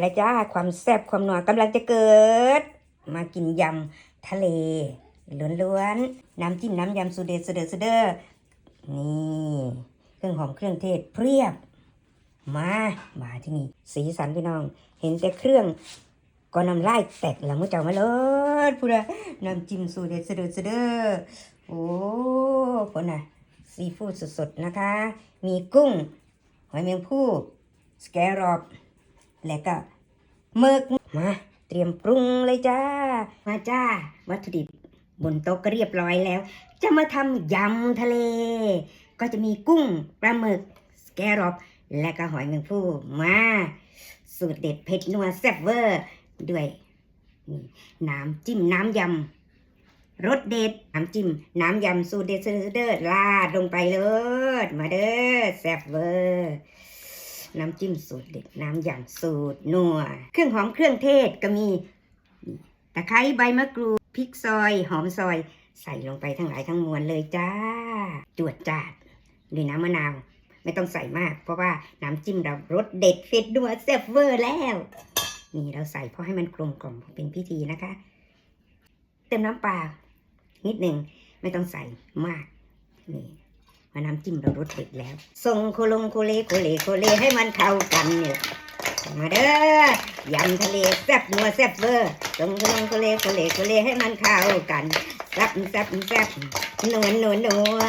และจ้าความแซ่บความนัวกำลังจะเกิด มากินยำทะเลล้วนๆน้ำจิ้มน้ำยำสูเดสเดอสเดอนี่เครื่องหอมเครื่องเทศเพียบ มามาที่นี่สีสันพี่น้อง เห็นแต่เครื่องก็น้ำลายแตกละมุเจ้ามาเลยพูดนะน้ำจิ้มสูเดสเดอสเดอโอ้คนน่ะซีฟู้ดสดๆนะคะ มีกุ้ง หอยแมงภู่สแกรอบ และก็หมึกมาเตรียมปรุงเลยจ้า มาจ้า วัตถุดิบบนโต๊ะก็เรียบร้อยแล้ว จะมาทำยำทะเล ก็จะมีกุ้งปลาหมึกสแกรอบและก็หอยแมงภู่มา สูตรเด็ดเผ็ดนัวแซ่บเวอร์ด้วยนี่น้ำจิ้มน้ำยำรสเด็ดน้ำจิ้มน้ำยำสูตรเด็ดสูตรเด็ดราดลงไปเลยมาเด้อแซ่บเวอร์ น้ำจิ้มสูตรเด็ดน้ำยำสูตรนัว เครื่องหอมเครื่องเทศก็มีตะไคร้ใบมะกรูดพริกซอย หอมซอย ใส่ลงไปทั้งหลายทั้งมวลเลยจ้า จวดจาดด้วยน้ำมะนาว ไม่ต้องใส่มาก เพราะว่าน้ำจิ้มเรารสเด็ดเผ็ดนัวแซ่บเวอร์แล้ว นี่เราใส่เพราะให้มันกลมกล่อมเป็นพิธีนะคะ เติมน้ำปลานิดหนึ่งไม่ต้องใส่มากนี่ มาน้ำจิ้มเรารสเด็ดแล้วส่งโคลงโคเลโคเลโคเลให้มันเข้ากันเนี่ยมาเด้อยำทะเลแซ่บนัวแซ่บเวอร์ส่งโคลงโคเลโคเลโคเลให้มันเข้ากันแซ่บแซ่บแซ่บนัวนัวนัว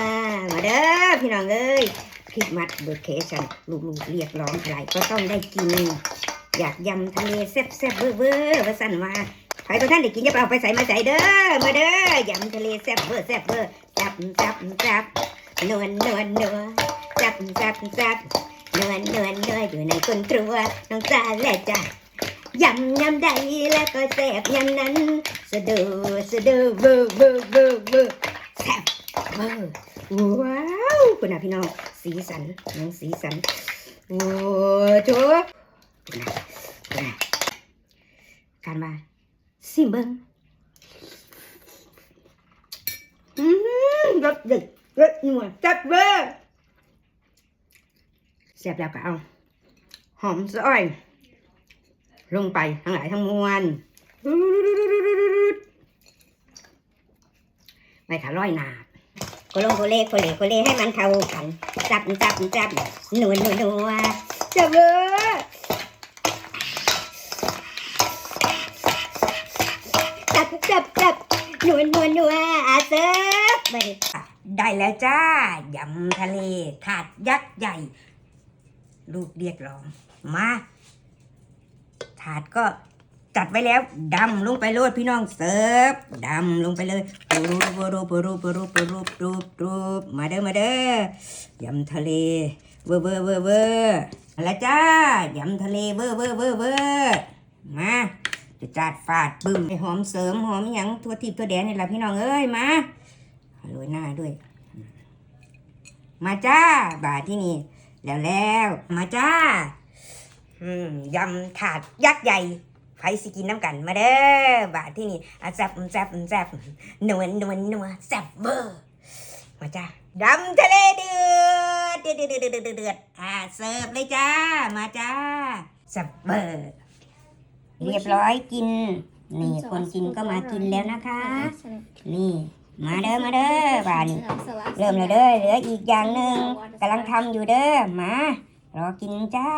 มาเด้อพี่น้องเอ้ยคลิปมัดเบอร์เคชันลูกๆเรียกร้องอะไรก็ต้องได้กิน อยากยำทะเลแซ่บแซ่บเวอร์เวอร์ว่าสั่นว่าใครบางท่านได้กินจะเอาไปใส่มาใส่เด้อมาเด้อยำทะเลแซ่บเวอร์แซ่บเวอร์จับจับจับ นวลนวลนัวจับจับจับนวลนวลนัวอยู่ในคนครัวน้องจ้าและจ้ายำยำใดแล้วก็แซ่บยำนั้นสะดูสะดูเวอเวอเวอเวอแซ่บเวอว้าวคุณน่ะพี่น้องสีสันน้องสีสันโอ้โถคุณน่ะคุณนะการมาซิมเบิงอืมรสเด็ด รสนัวแซ่บเวอร์แซ่บแล้วก็เอา หอมซอย ลงไปทั้งหลายทั้งมวลไม่ขาร้อยหนาโคลงโคเลโคเลโคเลให้มันเข้ากัน จับจับจับหนัวนัวนัวแซ่บเวอร์จับจับจับหนวลนวลนัวอาเซิร์ ไปได้แล้วจ้ายำทะเลถาดยักษ์ใหญ่ ลูกเรียกร้อง มาถาดก็จัดไว้แล้วดำลงไปโลดพี่น้องเสิร์ฟดำลงไปเลยปรูปรูปรูปรูปรูปรูปรูมาเด้อมาเด้อยำทะเลเวอร์เวอร์เวอร์เวอร์แล้วจ้ายำทะเลเวอร์เวอร์เวอร์เวอร์มาจะจัดฟาดปึ้มให้หอมเสริมหอมหยังทั่วทิพย์ทั่วแดนนี่แหละพี่น้องเอ้ยมา โรยหน้าด้วย มาจ้า บาทที่นี่ แล้วแล้วมาจ้าอืมยำถาดยักษ์ใหญ่ไผสิกินน้ำกันมาเด้อบาทที่นี่อะแซ่บแซ่บแซ่บนวลนวลนัวแซ่บเบอร์มาจ้าดำทะเลเดือดเดือดเดือดเดือดเดือดเดือดเดือดอ่าเสิร์ฟเลยจ้า มาจ้าแซ่บเบอร์เรียบร้อยกิน นี่คนกินก็มากินแล้วนะคะ นี่ มาเด้อมาเด้อบ่านี่เริ่มเลยเด้อเหลืออีกอย่างหนึ่งกำลังทำอยู่เด้อมารอกินจ้า